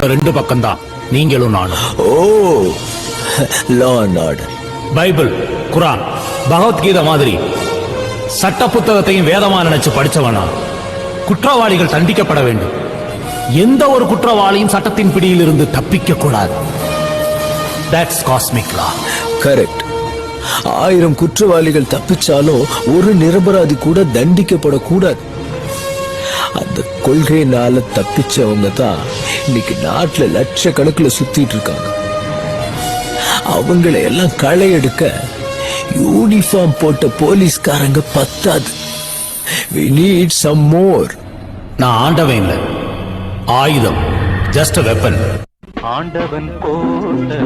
ரெண்டு பக்கம்தான். நீங்களும் நானும். ஓ law and order Bible Quran Bhagavad Gita மாதிரி சட்ட புத்தகத்தையும் வேதமா நினைச்சு படிச்சவனா குற்றவாளிகள் தண்டிக்கப்பட வேண்டும். எந்த ஒரு குற்றவாளியும் சட்டத்தின் பிடியில் இருந்து தப்பிக்க கூடாது. தட்ஸ் காஸ்மிக் லா கரெக்ட் ஆயிரம் குற்றவாளிகள் தப்பிச்சாலும் ஒரு நிரபராதி கூட தண்டிக்கப்படக்கூடாது அந்த கொள்கையினால தப்பிச்சவங்க தான் இன்னைக்கு நாட்டுல லட்சக்கணக்கில் சுத்திட்டு இருக்காங்க. அவங்கள எல்லாம் களை எடுக்க யூனிஃபார்ம் போட்ட போலீஸ்காரங்க பத்தாது. We need some more. நான் ஆண்டவன் இல்லை. ஆயுதம் ஜஸ்ட் வெப்பன் ஆண்டவன் போட்ட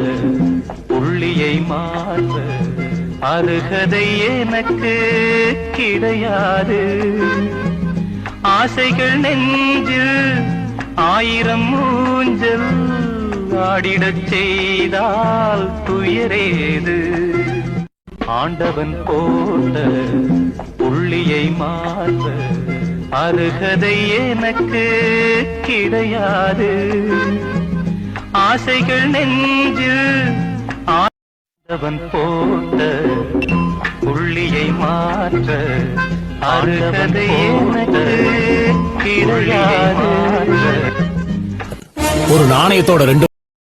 புள்ளியை மாற்ற அருகதை எனக்கு கிடையாது. ஆசைகள் நெஞ்சில் ஆயிரம் ஊஞ்சல் ஆடிடச் செய்தால் துயரேது. ஆண்டவன் போட்ட புள்ளியை மாற்ற அருகதை எனக்கு கிடையாது. ஆசைகள் நெஞ்சில் ஆண்டவன் போட்ட புள்ளியை மாற்ற ஒரு நாணயத்தோட ரெண்டு